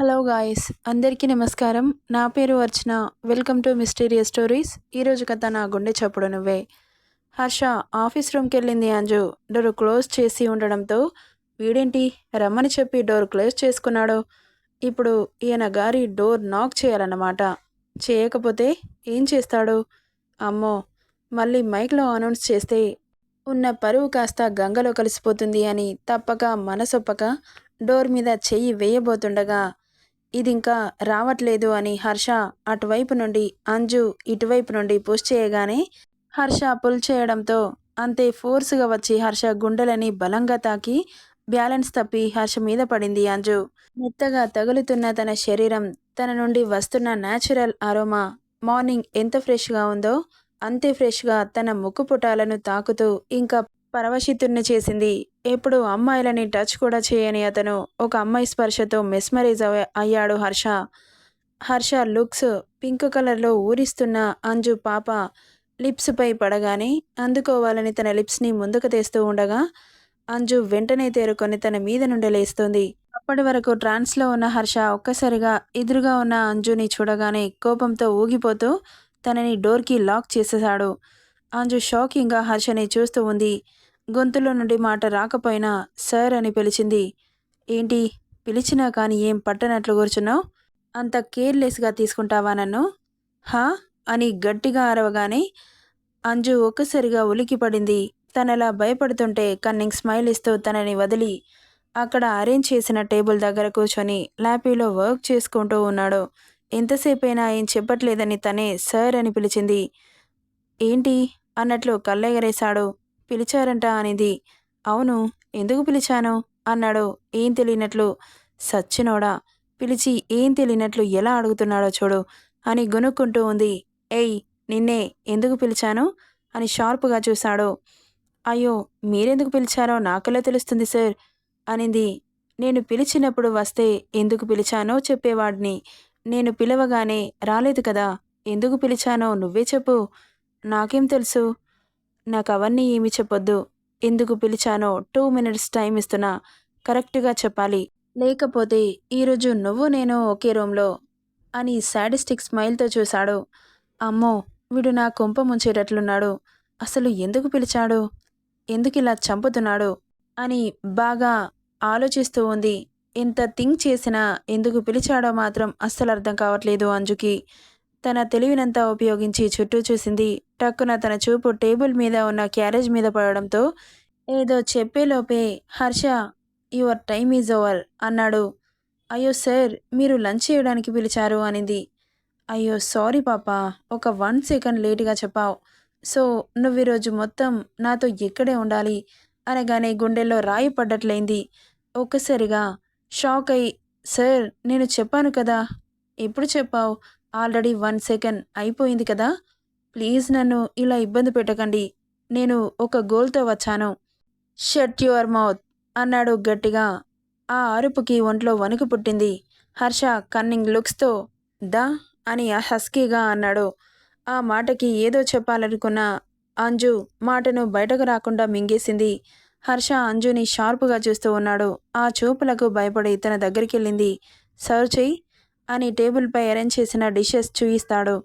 Hello guys అందరికీ నమస్కారం. నా పేరు Archana. Welcome to mysterious stories. ఈరోజు కథ నా గుండె చప్పుడు నువ్వే. హర్ష ఆఫీస్ రూమ్కి వెళ్ళింది అంజు. డోర్ క్లోజ్ చేసి ఉండడంతో వీడేంటి? రమ్మని చెప్పి డోర్ క్లోజ్ చేసుకున్నాడు. ఇప్పుడు ఈయన గారి డోర్ నాక్ చేయాలన్నమాట. చేయకపోతే ఏం చేస్తాడు? అమ్మో మళ్ళీ మైక్లో అనౌన్స్ చేస్తే ఉన్న పరువు కాస్త గంగలో కలిసిపోతుంది అని తప్పక మనసొప్పక డోర్ మీద చెయ్యి వేయబోతుండగా ఇది ఇంకా రావట్లేదు అని హర్ష అటువైపు నుండి అంజు ఇటువైపు నుండి పుష్ చేయగానే హర్ష పుల్ చేయడంతో అంతే ఫోర్స్గా వచ్చి హర్ష గుండెలని బలంగా తాకి బ్యాలెన్స్ తప్పి హర్ష మీద పడింది అంజు. మెత్తగా తగులుతున్న తన శరీరం తన నుండి వస్తున్న న్యాచురల్ అరోమా మార్నింగ్ ఎంత ఫ్రెష్గా ఉందో అంతే ఫ్రెష్గా తన ముక్కు పుటాలను తాకుతూ ఇంకా పరవశితుణ్ణి చేసింది. ఎప్పుడు అమ్మాయిలని టచ్ కూడా చేయని అతను ఒక అమ్మాయి స్పర్శతో మెస్మరైజ్ అయ్యాడు హర్ష. హర్ష లుక్స్ పింక్ కలర్లో ఊరిస్తున్న అంజు పాప లిప్స్పై పడగానే అందుకోవాలని తన లిప్స్ని ముందుకు తెస్తూ ఉండగా అంజు వెంటనే తేరుకొని తన మీద నుండి లేస్తుంది. అప్పటి వరకు ట్రాన్స్లో ఉన్న హర్ష ఒక్కసారిగా ఎదురుగా ఉన్న అంజుని చూడగానే కోపంతో ఊగిపోతూ తనని డోర్కి లాక్ చేసేశాడు. అంజు షాకింగ్గా హర్షని చూస్తూ ఉంది. గొంతులో నుండి మాట రాకపోయినా సార్ అని పిలిచింది. ఏంటి? పిలిచినా కానీ ఏం పట్టనట్లు కూర్చున్నావు? అంత కేర్లెస్గా తీసుకుంటావా నన్ను? హా? అని గట్టిగా అరవగానే అంజు ఒక్కసారిగా ఉలికిపడింది తనలా భయపడుతుంటే కన్నింగ్ స్మైల్ ఇస్తూ తనని వదిలి అక్కడ అరేంజ్ చేసిన టేబుల్ దగ్గర కూర్చొని ల్యాపీలో వర్క్ చేసుకుంటూ ఉన్నాడు. ఎంతసేపైనా ఏం చెప్పట్లేదని తనే సార్ అని పిలిచింది. ఏంటి? అన్నట్లు కళ్ళెగరేశాడు. పిలిచారంట అనేది అవును ఎందుకు పిలిచాను? అన్నాడు. ఏం తెలియనట్లు. సచ్చినోడా పిలిచి ఏం తెలియనట్లు ఎలా అడుగుతున్నాడో చూడు అని గొనుక్కుంటూ ఉంది. ఏయ్ నిన్నే ఎందుకు పిలిచాను? అని షార్ప్గా చూశాడు. అయ్యో మీరెందుకు పిలిచారో నాకెలా తెలుస్తుంది సార్? అనింది. నేను పిలిచినప్పుడు వస్తే ఎందుకు పిలిచానో చెప్పేవాడిని. నేను పిలవగానే రాలేదు కదా ఎందుకు పిలిచానో నువ్వే చెప్పు. నాకేం తెలుసు? నాకు అవన్నీ ఏమి చెప్పొద్దు. ఎందుకు పిలిచానో టూ మినిట్స్ టైం ఇస్తున్నా. కరెక్ట్గా చెప్పాలి. లేకపోతే ఈరోజు నువ్వు నేను ఒకే రూమ్లో అని సాడిస్టిక్ స్మైల్తో చూశాడు. అమ్మో వీడు నా కొంప ముంచేటట్లున్నాడు. అసలు ఎందుకు పిలిచాడు? ఎందుకు ఇలా చంపుతున్నాడు? అని బాగా ఆలోచిస్తూ ఉంది. ఎంత థింక్ చేసినా ఎందుకు పిలిచాడో మాత్రం అస్సలు అర్థం కావట్లేదు అంజుకి. తన తెలివినంతా ఉపయోగించి చుట్టూ చూసింది. టక్కున తన చూపు టేబుల్ మీద ఉన్న క్యారేజ్ మీద పడడంతో ఏదో చెప్పేలోపే Harsha your time is over అన్నాడు. అయ్యో సార్ మీరు లంచ్ చేయడానికి పిలిచారు అనింది. అయ్యో సారీ పాప ఒక వన్ సెకండ్ లేటుగా చెప్పావు. సో నువ్వు ఈరోజు మొత్తం నాతో ఇక్కడే ఉండాలి అనగానే గుండెల్లో రాయి పడ్డట్లయింది. ఒక్కసారిగా షాక్ అయి సార్ నేను చెప్పాను కదా ఎప్పుడు చెప్పావు? ఆల్రెడీ వన్ సెకండ్ అయిపోయింది కదా. ప్లీజ్ నన్ను ఇలా ఇబ్బంది పెట్టకండి. నేను ఒక గోల్తో వచ్చాను. షట్ యువర్ మౌత్ అన్నాడు గట్టిగా. ఆ అరుపుకి ఒంట్లో వణుకు పుట్టింది. హర్ష కన్నింగ్ లుక్స్తో దా అని హస్కీగా అన్నాడు. ఆ మాటకి ఏదో చెప్పాలనుకున్న అంజు మాటను బయటకు రాకుండా మింగేసింది. హర్ష అంజుని షార్పుగా చూస్తూ ఉన్నాడు. ఆ చూపులకు భయపడి తన దగ్గరికి వెళ్ళింది. సర్వ్ చెయ్యి అని టేబుల్పై అరేంజ్ చేసిన డిషెస్ చూయిస్తాడు.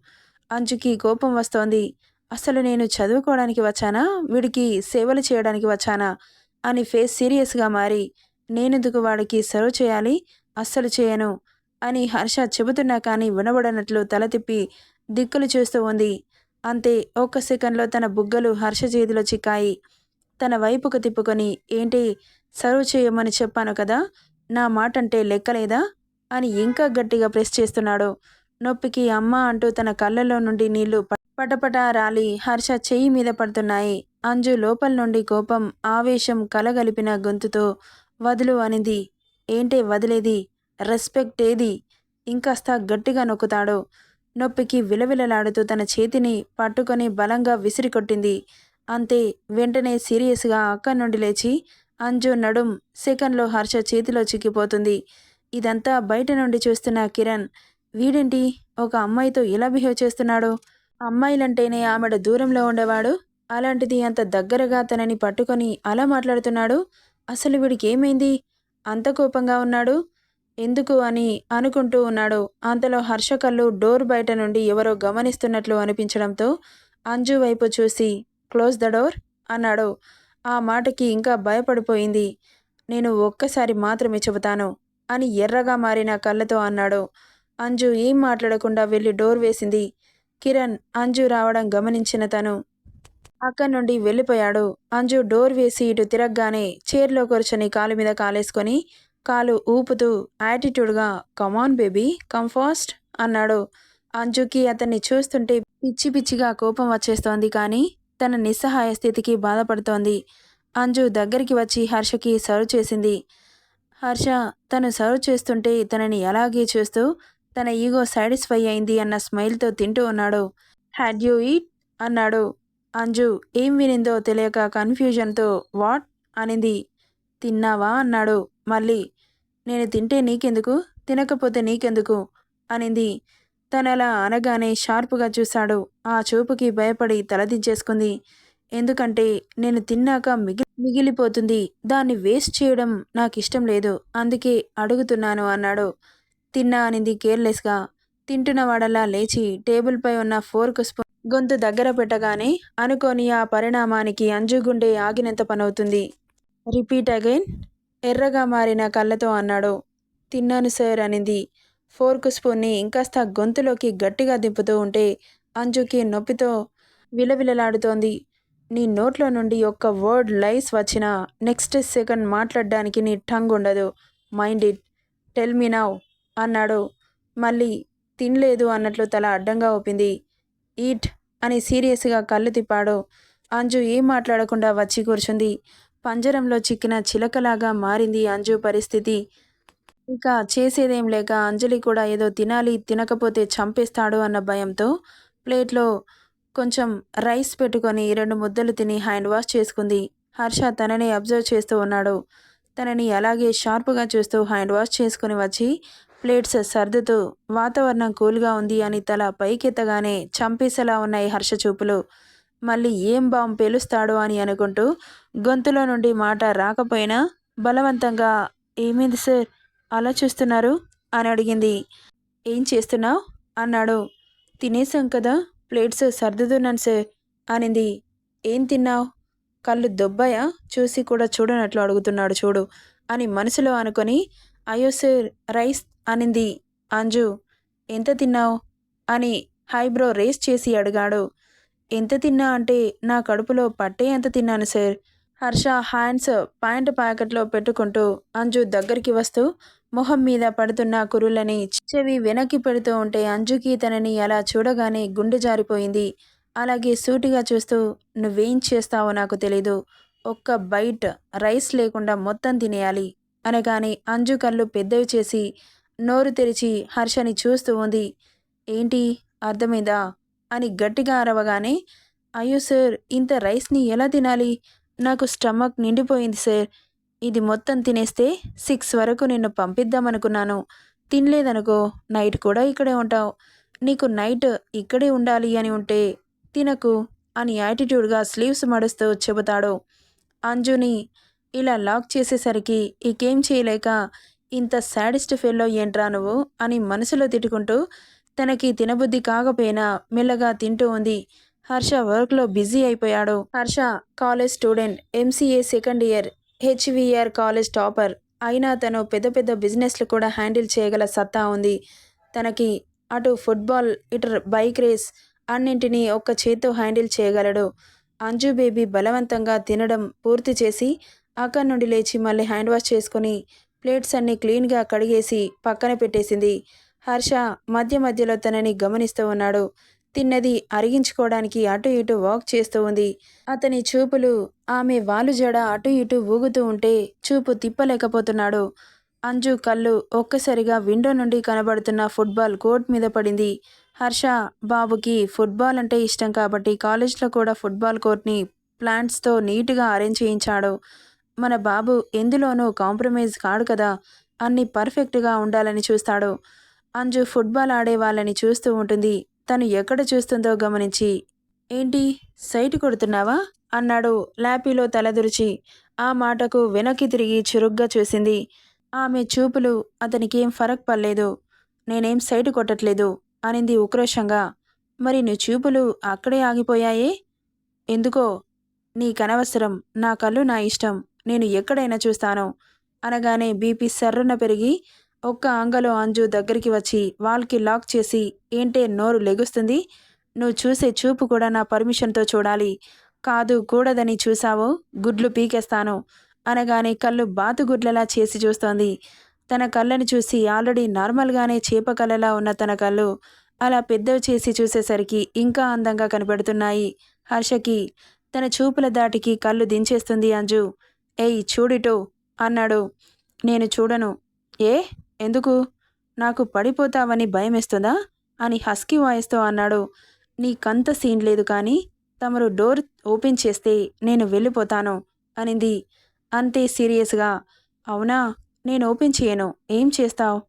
అంజుకి కోపం వస్తోంది. అసలు నేను చదువుకోవడానికి వచ్చానా? వీడికి సేవలు చేయడానికి వచ్చానా? అని ఫేస్ సీరియస్గా మారి. నేనెందుకు వాడికి సర్వ్ చేయాలి? అస్సలు చేయను అని హర్ష చెబుతున్నా కానీ వినబడనట్లు తల తిప్పి దిక్కులు చూస్తూ ఉంది. అంతే ఒక్క సెకండ్లో తన బుగ్గలు హర్ష చేతిలో చిక్కాయి. తన వైపుకు తిప్పుకొని ఏంటి? సర్వ్ చేయమని చెప్పాను కదా? నా మాట అంటే లెక్కలేదా? అని ఇంకా గట్టిగా ప్రెస్ చేస్తున్నాడు. నొప్పికి అమ్మ అంటూ తన కళ్ళలో నుండి నీళ్ళు పటపట రాలి హర్ష చెయ్యి మీద పడుతున్నాయి. అంజు లోపల నుండి కోపం ఆవేశం కలగలిపిన గొంతుతో వదులు అనింది. ఏంటే వదిలేది? రెస్పెక్ట్ ఏది? ఇంకాస్త గట్టిగా నొక్కుతాడు. నొప్పికి విలవిలలాడుతూ తన చేతిని పట్టుకొని బలంగా విసిరికొట్టింది అంతే వెంటనే సీరియస్గా అక్కడి నుండి లేచి అంజు నడుం సెకండ్లో హర్ష చేతిలో చిక్కిపోతుంది. ఇదంతా బయట నుండి చూస్తున్న కిరణ్. వీడేంటి? ఒక అమ్మాయితో ఇలా బిహేవ్ చేస్తున్నాడు. అమ్మాయిలంటేనే ఆమెడ దూరంలో ఉండేవాడు. అలాంటిది అంత దగ్గరగా తనని పట్టుకొని అలా మాట్లాడుతున్నాడు. అసలు వీడికి ఏమైంది అంత కోపంగా ఉన్నాడు? ఎందుకు అని అనుకుంటూ ఉన్నాడు. అంతలో హర్ష కళ్ళు డోర్ బయట నుండి ఎవరో గమనిస్తున్నట్లు అనిపించడంతో అంజు వైపు చూసి క్లోజ్ ద డోర్ అన్నాడు. ఆ మాటకి ఇంకా భయపడిపోయింది. నేను ఒక్కసారి మాత్రమే చెబుతాను. అని ఎర్రగా మారిన కళ్ళతో అన్నాడు. అంజు ఏం మాట్లాడకుండా వెళ్ళి డోర్ వేసింది. కిరణ్ అంజు రావడం గమనించిన తను. అక్కడి నుండి వెళ్ళిపోయాడు. అంజు డోర్ వేసి ఇటు తిరగగానే చైర్లో కూర్చొని కాలు మీద కాలేసుకొని కాలు ఊపుతూ యాటిట్యూడ్గా come on baby come fast అన్నాడు. అంజుకి అతన్ని చూస్తుంటే పిచ్చి పిచ్చిగా కోపం వచ్చేస్తోంది కానీ తన నిస్సహాయ స్థితికి బాధపడుతోంది. అంజు దగ్గరికి వచ్చి హర్షకి సర్వ్ చేసింది. హర్ష తను సర్వ్ చేస్తుంటే తనని అలాగే చూస్తూ తన ఈగో సాటిస్ఫై అయింది అన్న స్మైల్తో తింటూ ఉన్నాడు. Had you eat? అన్నాడు. అంజు ఏం వినిందో తెలియక కన్ఫ్యూజన్తో వాట్? అనింది. తిన్నావా? అన్నాడు. మళ్ళీ నేను తింటే నీకెందుకు? తినకపోతే నీకెందుకు? అనింది. తనలా అనగానే షార్పుగా చూశాడు. ఆ చూపుకి భయపడి తలదించేసుకుంది. ఎందుకంటే నేను తిన్నాక మిగి మిగిలిపోతుంది. దాన్ని వేస్ట్ చేయడం నాకు ఇష్టం లేదు. అందుకే అడుగుతున్నాను అన్నాడు. తిన్నా అనింది కేర్లెస్గా. తింటున్నవాడల్లా లేచి టేబుల్పై ఉన్న ఫోర్క్ స్పూన్ గొంతు దగ్గర పెట్టగానే అనుకోని ఆ పరిణామానికి అంజు గుండె ఆగినంత పనవుతుంది. Repeat again. ఎర్రగా మారిన కళ్ళతో అన్నాడు. తిన్నాను సార్ అనింది. ఫోర్క్ స్పూన్ని ఇంకాస్త గొంతులోకి గట్టిగా దింపుతూ ఉంటే అంజుకి నొప్పితో విలవిలలాడుతోంది. నీ నోట్లో నుండి ఒక్క వర్డ్ లైస్ వచ్చినా నెక్స్ట్ సెకండ్ మాట్లాడడానికి నీ టంగ్ ఉండదు. Mind it. Tell me now అన్నాడు. మళ్ళీ తినలేదు అన్నట్లు తల అడ్డంగా ఊపింది. ఈట్ అని సీరియస్గా కళ్ళు తిప్పాడు. అంజు ఏం మాట్లాడకుండా వచ్చి కూర్చుంది. పంజరంలో చిక్కిన చిలకలాగా మారింది అంజు పరిస్థితి. ఇంకా చేసేదేం లేక అంజలి కూడా ఏదో తినాలి తినకపోతే చంపేస్తాడు అన్న భయంతో ప్లేట్లో కొంచెం రైస్ పెట్టుకొని రెండు ముద్దలు తిని హ్యాండ్ వాష్ చేసుకుంది. హర్ష తనని అబ్జర్వ్ చేస్తూ ఉన్నాడు. తనని అలాగే షార్ప్గా చూస్తూ హ్యాండ్ వాష్ చేసుకుని వచ్చి ప్లేట్స్ సర్దుతూ వాతావరణం కూల్గా ఉంది అని తల పైకెత్తగానే చంపేసేలా ఉన్నాయి హర్ష చూపులు. మళ్ళీ ఏం బాంబు పేలుస్తాడో అని అనుకుంటూ గొంతులో నుండి మాట రాకపోయినా బలవంతంగా ఏమైంది సార్? అలా చూస్తున్నారు? అని అడిగింది. ఏం చేస్తున్నావు? అన్నాడు. తినేసాం కదా? ప్లేట్స్ సర్దుతున్నాను సార్ అనింది. ఏం తిన్నావు? కళ్ళు దొబ్బయ? చూసి కూడా చూడనట్లు అడుగుతున్నాడు చూడు అని మనసులో అనుకొని అయ్యో సార్ రైస్ అనింది. అంజు ఎంత తిన్నావు? అని హైబ్రో రేస్ చేసి అడిగాడు. ఎంత తిన్నా అంటే నా కడుపులో పట్టే ఎంత తిన్నాను సార్ హర్ష హ్యాండ్స్ ప్యాంట్ ప్యాకెట్లో పెట్టుకుంటూ అంజు దగ్గరికి వస్తూ మొహం మీద పడుతున్న కురులని చెవి వెనక్కి పెడుతూ ఉంటే అంజుకి తనని అలా చూడగానే గుండె జారిపోయింది. అలాగే సూటిగా చూస్తూ నువ్వేం చేస్తావో నాకు తెలీదు. ఒక్క బైట్ రైస్ లేకుండా మొత్తం తినేయాలి. అనగానే అంజు కళ్ళు పెద్దవి చేసి నోరు తెరిచి హర్షని చూస్తూ ఉంది. ఏంటి? అర్థమైందా? అని గట్టిగా అరవగానే అయ్యో సార్ ఇంత రైస్ని ఎలా తినాలి? నాకు స్టమక్ నిండిపోయింది సార్. ఇది మొత్తం తినేస్తే సిక్స్ వరకు నిన్ను పంపిద్దామనుకున్నాను. తినలేదనుకో నైట్ కూడా ఇక్కడే ఉంటావు. నీకు నైట్ ఇక్కడే ఉండాలి అని ఉంటే తినకు అని యాటిట్యూడ్గా స్లీవ్స్ మడుస్తూ చెబుతాడు. అంజుని ఇలా లాక్ చేసేసరికి ఇకేం చేయలేక ఇంత శాడిస్ట్ ఫెల్లో ఏంట్రా నువ్వు అని మనసులో తిట్టుకుంటూ తనకి తినబుద్ధి కాకపోయినా మెల్లగా తింటూ ఉంది. హర్ష వర్క్లో బిజీ అయిపోయాడు. Harsha college student MCA second year. HVR college topper. అయినా తను పెద్ద పెద్ద బిజినెస్లు కూడా హ్యాండిల్ చేయగల సత్తా ఉంది. తనకి అటు ఫుట్బాల్ ఇటు బైక్ రేస్ అన్నింటినీ ఒక్క చేత్తో హ్యాండిల్ చేయగలడు. అంజు బేబీ బలవంతంగా తినడం పూర్తి చేసి అక్కడి నుండి లేచి మళ్ళీ హ్యాండ్ వాష్ చేసుకుని ప్లేట్స్ అన్నీ క్లీన్గా కడిగేసి పక్కన పెట్టేసింది. హర్ష మధ్య మధ్యలో తనని గమనిస్తూ ఉన్నాడు. తిన్నది అరిగించుకోవడానికి అటు ఇటు వాక్ చేస్తూ ఉంది. అతని చూపులు ఆమె వాలు జడ అటు ఇటు ఊగుతూ ఉంటే చూపు తిప్పలేకపోతున్నాడు. అంజు కళ్ళు ఒక్కసారిగా విండో నుండి కనబడుతున్న ఫుట్బాల్ కోర్ట్ మీద పడింది. హర్ష బాబుకి ఫుట్బాల్ అంటే ఇష్టం కాబట్టి కాలేజ్లో కూడా ఫుట్బాల్ కోర్ట్ని ప్లాంట్స్తో నీట్గా అరేంజ్ చేయించాడు. మన బాబు ఎందులోనూ కాంప్రమైజ్ కాడు కదా అన్ని పర్ఫెక్ట్గా ఉండాలని చూస్తాడు. అంజు ఫుట్బాల్ ఆడే వాళ్ళని చూస్తూ ఉంటుంది. తను ఎక్కడ చూస్తుందో గమనించి ఏంటి సైట్ కొడుతున్నావా? అన్నాడు ల్యాపీలో తలదురిచి ఆ మాటకు వెనక్కి తిరిగి చురుగ్గా చూసింది. ఆమె చూపులు అతనికేం ఫరక్ పడలేదు. నేనేం సైటు కొట్టట్లేదు అనింది ఉక్రోషంగా. మరి నీ చూపులు అక్కడే ఆగిపోయాయే? ఎందుకో? నీకనవసరం నా కళ్ళు నా ఇష్టం. నేను ఎక్కడైనా చూస్తాను అనగానే బీపీ సర్రున పెరిగి ఒక్క అంగలో అంజు దగ్గరికి వచ్చి వాల్కి లాక్ చేసి ఏంటే నోరు లెగుస్తుంది? నువ్వు చూసే చూపు కూడా నా పర్మిషన్తో చూడాలి. కాదు కూడదని చూసావో గుడ్లు పీకేస్తాను. అనగానే కళ్ళు బాతుగుడ్లలా చేసి చూస్తోంది. తన కళ్ళని చూసి ఆల్రెడీ నార్మల్గానే చేప కళ్ళలా ఉన్న తన కళ్ళు అలా పెద్దవి చేసి చూసేసరికి ఇంకా అందంగా కనపడుతున్నాయి. హర్షకి తన చూపుల దాటికి కళ్ళు దించేస్తుంది అంజు. ఏయ్ చూడిటో అన్నాడు. నేను చూడను. ఏ? ఎందుకు? నాకు పడిపోతావని భయమేస్తుందా? అని హస్కీ వాయిస్తో అన్నాడు. నీకంత సీన్ లేదు కానీ తమరు డోర్ ఓపెన్ చేస్తే నేను వెళ్ళిపోతాను అనింది. అంతే సీరియస్గా. అవునా? నేను ఓపెన్ చేయను. ఏం చేస్తావు?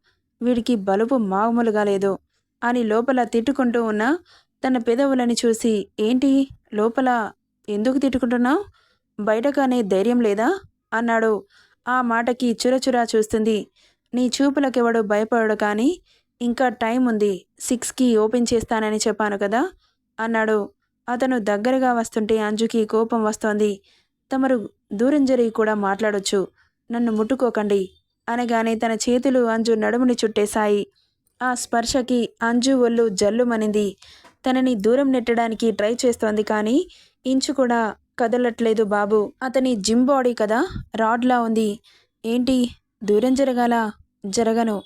వీడికి బలుపు మామూలుగా లేదు అని లోపల తిట్టుకుంటూ ఉన్న తన పెదవులని చూసి ఏంటి? లోపల ఎందుకు తిట్టుకుంటున్నావు? బయటకనే ధైర్యం లేదా? అన్నాడు. ఆ మాటకి చురచురా చూస్తుంది. నీ చూపులకెవడు భయపడడు కానీ ఇంకా టైం ఉంది సిక్స్కి ఓపెన్ చేస్తానని చెప్పాను కదా? అన్నాడు. అతను దగ్గరగా వస్తుంటే అంజుకి కోపం వస్తోంది. తమరు దూరం జరిగి కూడా మాట్లాడొచ్చు. నన్ను ముట్టుకోకండి అనగానే తన చేతులు అంజు నడుముని చుట్టేశాయి. ఆ స్పర్శకి అంజు ఒళ్ళు జల్లుమనింది. తనని దూరం నెట్టడానికి ట్రై చేస్తోంది కానీ ఇంచు కూడా కదలట్లేదు బాబు. అతని జిమ్ బాడీ కదా రాడ్లా ఉంది. ఏంటి? దూరం జరగాల? జరగను.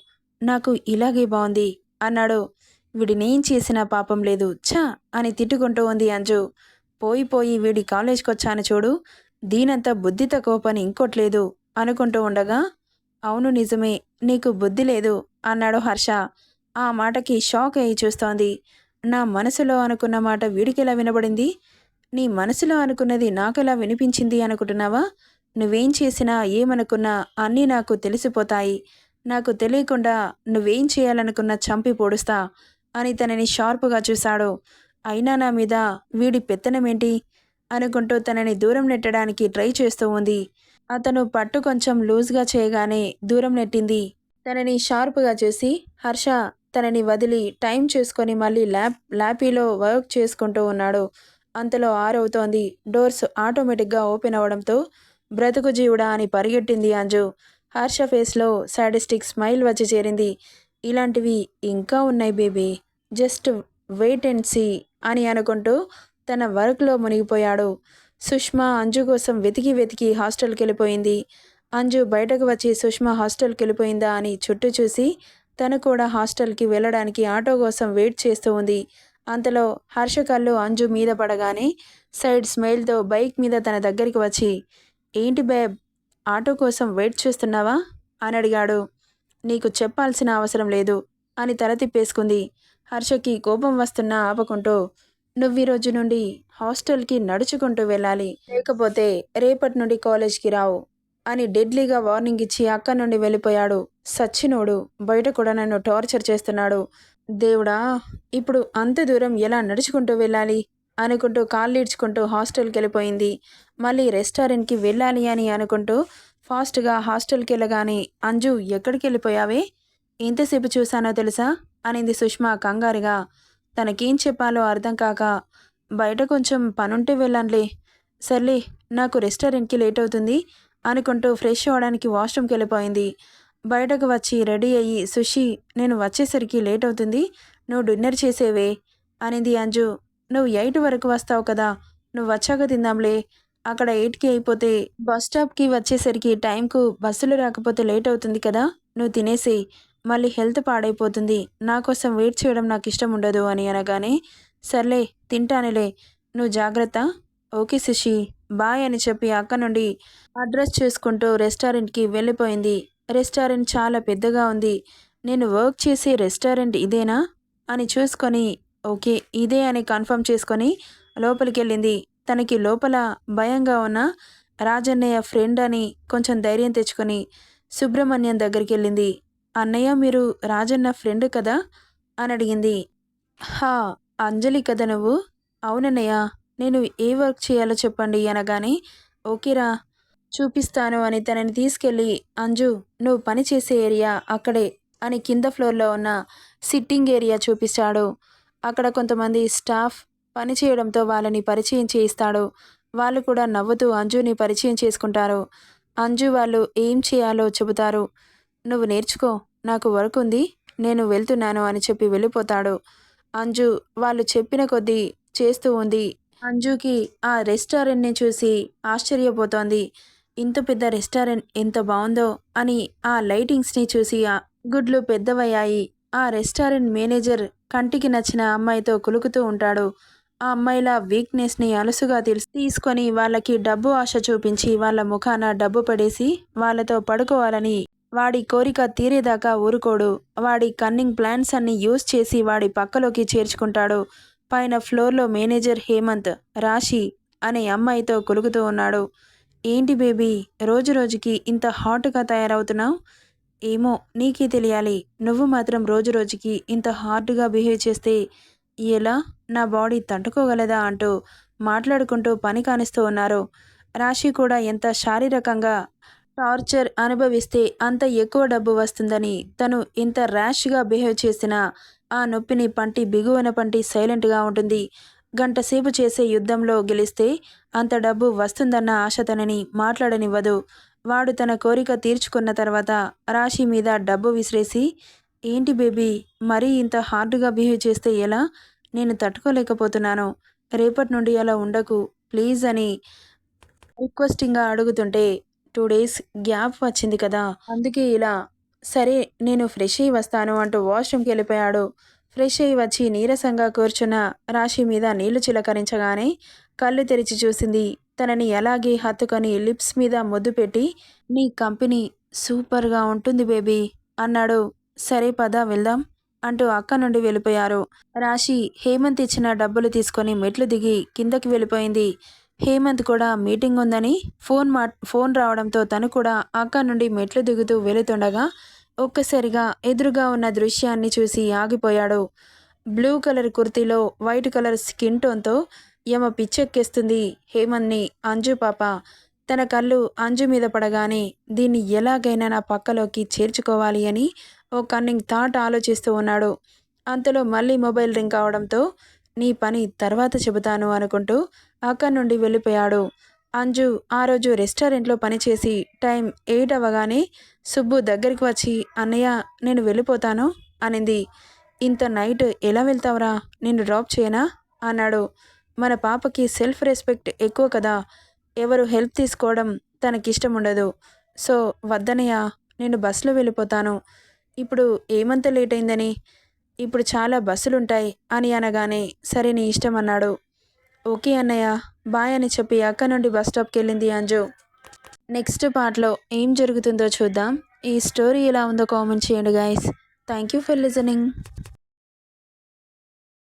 నాకు ఇలాగే బాగుంది అన్నాడు. వీడినేం చేసినా పాపం లేదు. ఛా! అని తిట్టుకుంటూ ఉంది అంజు. పోయి పోయి వీడి కాలేజ్కి వచ్చాను చూడు. దీనంత బుద్ధి తక్కువ పని ఇంకోట్లేదు అనుకుంటూ ఉండగా అవును నిజమే నీకు బుద్ధి లేదు అన్నాడు హర్ష. ఆ మాటకి షాక్ అయ్యి చూస్తోంది. నా మనసులో అనుకున్న మాట వీడికెలా వినబడింది? నీ మనసులో అనుకున్నది నాకెలా వినిపించింది అనుకుంటున్నావా? నువ్వేం చేసినా ఏమనుకున్నా అన్నీ నాకు తెలిసిపోతాయి. నాకు తెలియకుండా నువ్వేం చేయాలనుకున్నా చంపి పొడుస్తా అని తనని షార్పుగా చూశాడు. అయినా నా మీద వీడి పెత్తనమేంటి? అనుకుంటూ తనని దూరం నెట్టడానికి ట్రై చేస్తూ ఉంది. అతను పట్టు కొంచెం లూజ్గా చేయగానే దూరం నెట్టింది. తనని షార్ప్గా చూసి హర్ష తనని వదిలి టైం చేసుకొని మళ్ళీ ల్యాప్ ల్యాపీలో వర్క్ చేసుకుంటూ ఉన్నాడు. అంతలో ఆరవుతోంది. డోర్స్ ఆటోమేటిక్గా ఓపెన్ అవడంతో బ్రతుకు జీవుడా అని పరిగెట్టింది అంజు. హర్ష ఫేస్లో సాడిస్టిక్ స్మైల్ వచ్చి చేరింది. ఇలాంటివి ఇంకా ఉన్నాయి baby. Just wait and see అని అనుకుంటూ తన వర్క్లో మునిగిపోయాడు. సుష్మా అంజు కోసం వెతికి వెతికి హాస్టల్కి వెళ్ళిపోయింది. అంజు బయటకు వచ్చి సుష్మా హాస్టల్కి వెళ్ళిపోయిందా? అని చుట్టూ చూసి తను కూడా హాస్టల్కి వెళ్ళడానికి ఆటో కోసం వెయిట్ చేస్తూ ఉంది. అంతలో హర్ష కళ్ళు అంజు మీద పడగానే సైడ్ స్మైల్తో బైక్ మీద తన దగ్గరికి వచ్చి ఏంటి బేబ్ ఆటో కోసం వెయిట్ చేస్తున్నావా? అని అడిగాడు. నీకు చెప్పాల్సిన అవసరం లేదు అని తల తిప్పేసుకుంది. హర్షకి కోపం వస్తున్నా ఆపకుంటూ నువ్వు ఈ రోజు నుండి హాస్టల్కి నడుచుకుంటూ వెళ్ళాలి. లేకపోతే రేపటి నుండి కాలేజ్కి రావు అని డెడ్లీగా వార్నింగ్ ఇచ్చి అక్కడి నుండి వెళ్ళిపోయాడు సచ్చినోడు. బయట కూడా నన్ను టార్చర్ చేస్తున్నాడు. దేవుడా ఇప్పుడు అంత దూరం ఎలా నడుచుకుంటూ వెళ్ళాలి? అనుకుంటూ కాళ్ళీడ్చుకుంటూ హాస్టల్కి వెళ్ళిపోయింది. మళ్ళీ రెస్టారెంట్కి వెళ్ళాలి అని అనుకుంటూ ఫాస్ట్గా హాస్టల్కి వెళ్ళగానే అంజు ఎక్కడికి వెళ్ళిపోయావే? ఎంతసేపు చూశానో తెలుసా? అనింది సుష్మా కంగారుగా. తనకేం చెప్పాలో అర్థం కాక బయట కొంచెం పనుంటే వెళ్ళానులే. సర్లే నాకు రెస్టారెంట్కి లేట్ అవుతుంది అనుకుంటూ ఫ్రెష్ అవడానికి వాష్రూమ్కి వెళ్ళిపోయింది. బయటకు వచ్చి రెడీ అయ్యి సుషి నేను వచ్చేసరికి లేట్ అవుతుంది. నువ్వు డిన్నర్ చేసేవే అనింది అంజు. నువ్వు ఎయిట్ వరకు వస్తావు కదా. నువ్వు వచ్చాక తిందాంలే. అక్కడ ఎయిట్కి అయిపోతే బస్ స్టాప్కి వచ్చేసరికి టైంకు బస్సులు రాకపోతే లేట్ అవుతుంది కదా? నువ్వు తినేసి మళ్ళీ హెల్త్ పాడైపోతుంది. నా కోసం వెయిట్ చేయడం నాకు ఇష్టం ఉండదు అని అనగానే సర్లే తింటానులే. నువ్వు జాగ్రత్త. ఓకే శశి. బాయ్ అని చెప్పి అక్క నుండి అడ్రస్ చూసుకుంటూ రెస్టారెంట్కి వెళ్ళిపోయింది. రెస్టారెంట్ చాలా పెద్దగా ఉంది. నేను వర్క్ చేసే రెస్టారెంట్ ఇదేనా? అని చూసుకొని ఓకే ఇదే అని కన్ఫర్మ్ చేసుకొని లోపలికి వెళ్ళింది తనకి లోపల భయంగా ఉన్న రాజన్నయ్య ఫ్రెండ్ అని కొంచెం ధైర్యం తెచ్చుకొని సుబ్రహ్మణ్యం దగ్గరికి వెళ్ళింది అన్నయ్య మీరు రాజన్న ఫ్రెండ్ కదా? అని అడిగింది. హా అంజలి కదా నువ్వు? అవునన్నయ్య నేను ఏ వర్క్ చేయాలో చెప్పండి అనగానే ఓకేరా చూపిస్తాను అని తనని తీసుకెళ్ళి అంజు నువ్వు పని చేసే ఏరియా అక్కడే అని కింద ఫ్లోర్లో ఉన్న సిట్టింగ్ ఏరియా చూపిస్తాడు. అక్కడ కొంతమంది స్టాఫ్ పని చేయడంతో వాళ్ళని పరిచయం చేయిస్తాడు. వాళ్ళు కూడా నవ్వుతూ అంజుని పరిచయం చేసుకుంటారు. అంజు వాళ్ళు ఏం చేయాలో చెబుతారు. నువ్వు నేర్చుకో. నాకు వర్క్ ఉంది. నేను వెళ్తున్నాను అని చెప్పి వెళ్ళిపోతాడు. అంజు వాళ్ళు చెప్పిన కొద్దీ చేస్తూ ఉంది. అంజుకి ఆ రెస్టారెంట్ని చూసి ఆశ్చర్యపోతోంది. ఇంత పెద్ద రెస్టారెంట్ ఎంత బాగుందో అని ఆ లైటింగ్స్ని చూసి గుడ్లు పెద్దవయ్యాయి. ఆ రెస్టారెంట్ మేనేజర్ కంటికి నచ్చిన అమ్మాయితో కులుకుతూ ఉంటాడు. ఆ అమ్మాయిల వీక్నెస్ని అలసుగా తెలిసి. తీసుకొని వాళ్ళకి డబ్బు ఆశ చూపించి వాళ్ళ ముఖాన డబ్బు పడేసి వాళ్ళతో పడుకోవాలని వాడి కోరిక తీరేదాకా ఊరుకోడు. వాడి కన్నింగ్ ప్లాన్స్ అన్ని యూజ్ చేసి వాడి పక్కలోకి చేర్చుకుంటాడు. పైన ఫ్లోర్లో మేనేజర్ హేమంత్ రాశి అనే అమ్మాయితో కొలుగుతూ ఉన్నాడు. ఏంటి బేబీ రోజు రోజుకి ఇంత హాట్గా తయారవుతున్నావు? ఏమో నీకే తెలియాలి. నువ్వు మాత్రం రోజు రోజుకి ఇంత హార్డ్గా బిహేవ్ చేస్తే ఎలా? నా బాడీ తట్టుకోగలదా? అంటూ మాట్లాడుకుంటూ పని కానిస్తూ ఉన్నారు. రాశి కూడా ఎంత శారీరకంగా టార్చర్ అనుభవిస్తే అంత ఎక్కువ డబ్బు వస్తుందని తను ఇంత ర్యాష్గా బిహేవ్ చేసినా ఆ నొప్పిని పంటి బిగువన పంటి సైలెంట్గా ఉంటుంది. గంట సేపు చేసే యుద్ధంలో గెలిస్తే అంత డబ్బు వస్తుందన్న ఆశ తనని మాట్లాడనివ్వదు. వాడు తన కోరిక తీర్చుకున్న తర్వాత రాశి మీద డబ్బు విసిరేసి ఏంటి బేబీ మరీ ఇంత హార్డ్గా బిహేవ్ చేస్తే ఎలా? నేను తట్టుకోలేకపోతున్నాను. రేపటి నుండి అలా ఉండకు ప్లీజ్ అని రిక్వెస్టింగ్గా అడుగుతుంటే టూ డేస్ గ్యాప్ వచ్చింది కదా. అందుకే ఇలా సరే నేను ఫ్రెష్ అయ్యి వస్తాను అంటూ వాష్రూమ్కి వెళ్ళిపోయాడు. ఫ్రెష్ అయ్యి వచ్చి నీరసంగా కూర్చున్న రాశి మీద నీళ్ళు చిలకరించగానే కళ్ళు తెరిచి చూసింది. తనని అలాగే హత్తుకొని లిప్స్ మీద ముద్దు పెట్టి నీ కంపెనీ సూపర్గా ఉంటుంది బేబీ అన్నాడు. సరే పద వెళ్దాం. అంటూ అక్క నుండి వెళ్ళిపోయారు. రాశి హేమంత్ ఇచ్చిన డబ్బులు తీసుకొని మెట్లు దిగి కిందకి వెళ్ళిపోయింది. హేమంత్ కూడా మీటింగ్ ఉందని ఫోన్ మా ఫోన్ రావడంతో తను కూడా అక్క నుండి మెట్లు దిగుతూ వెళుతుండగా ఒక్కసారిగా ఎదురుగా ఉన్న దృశ్యాన్ని చూసి ఆగిపోయాడు. బ్లూ కలర్ కుర్తీలో వైట్ కలర్ స్కిన్ టోన్తో యమ పిచ్చెక్కేస్తుంది హేమంత్ని అంజు పాప. తన కళ్ళు అంజు మీద పడగానే దీన్ని ఎలాగైనా నా పక్కలోకి చేర్చుకోవాలి అని ఓ కన్నింగ్ థాట్ ఆలోచిస్తూ ఉన్నాడు. అంతలో మళ్ళీ మొబైల్ రింగ్ కావడంతో నీ పని తర్వాత చెబుతాను అనుకుంటూ అక్కడి నుండి వెళ్ళిపోయాడు. అంజు ఆ రోజు రెస్టారెంట్లో పనిచేసి టైం ఎయిట్ అవ్వగానే సుబ్బు దగ్గరికి వచ్చి అన్నయ్య నేను వెళ్ళిపోతాను అనింది. ఇంత నైట్ ఎలా వెళ్తావురా? నిన్ను డ్రాప్ చేయనా? అన్నాడు. మన పాపకి సెల్ఫ్ రెస్పెక్ట్ ఎక్కువ కదా. ఎవరు హెల్ప్ తీసుకోవడం తనకిష్టం ఉండదు. సో వద్దనయ్య నేను బస్సులో వెళ్ళిపోతాను. ఇప్పుడు ఏమంత లేట్ అయిందని ఇప్పుడు చాలా బస్సులుంటాయి అని అనగానే సరే నీ ఇష్టం అన్నాడు. ఓకే అన్నయ్య బాయ్ అని చెప్పి అక్క నుండి బస్ స్టాప్కి వెళ్ళింది అంజు. నెక్స్ట్ పార్ట్లో ఏం జరుగుతుందో చూద్దాం. ఈ స్టోరీ ఎలా ఉందో కామెంట్ చేయండి guys. Thank you for listening.